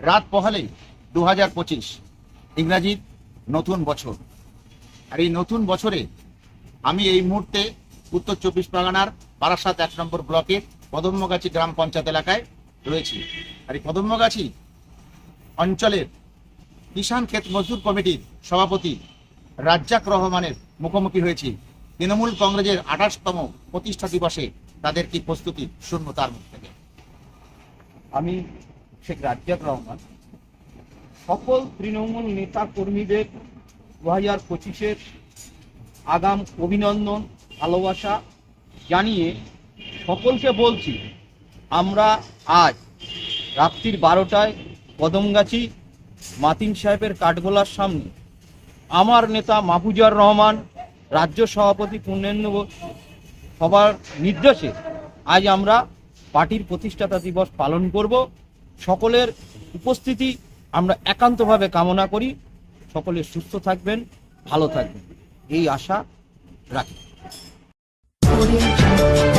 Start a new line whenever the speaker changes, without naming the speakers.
রাত পহালেই দু হাজার পঁচিশ ইংরাজির নতুন বছর। আর এই নতুন বছরে আমি এই মুহূর্তে উত্তর চব্বিশ পরগনার বারাসাত এক নম্বর ব্লকের কদম্বগাছি গ্রাম পঞ্চায়েত এলাকায় রয়েছি। আর এই কদম্বগাছি অঞ্চলের কিষাণ ক্ষেত মজদুর কমিটির সভাপতি রাজ্জাক রহমানের মুখোমুখি হয়েছি। তৃণমূল কংগ্রেসের আঠাশতম প্রতিষ্ঠা দিবসে তাদের কি প্রস্তুতি শূন্য তার মুখ থেকে।
আমি শেখ রাজ্জাক রহমান। সকল তৃণমূল নেতা কর্মীদের দু হাজার পঁচিশের আগাম অভিনন্দন, ভালোবাসা জানিয়ে সকলকে বলছি, আমরা আজ রাত্রির বারোটায় কদমগাছি মাতিন সাহেবের কাঠগোলার সামনে আমার নেতা মাহফুজার রহমান, রাজ্য সভাপতি পূর্ণেন্দু সবার নির্দেশে আজ আমরা পার্টির প্রতিষ্ঠাতা দিবস পালন করব। সকলের উপস্থিতি আমরা একান্তভাবে কামনা করি। সকলে সুস্থ থাকবেন, ভালো থাকবেন। এই আশা রাখি।
我的一。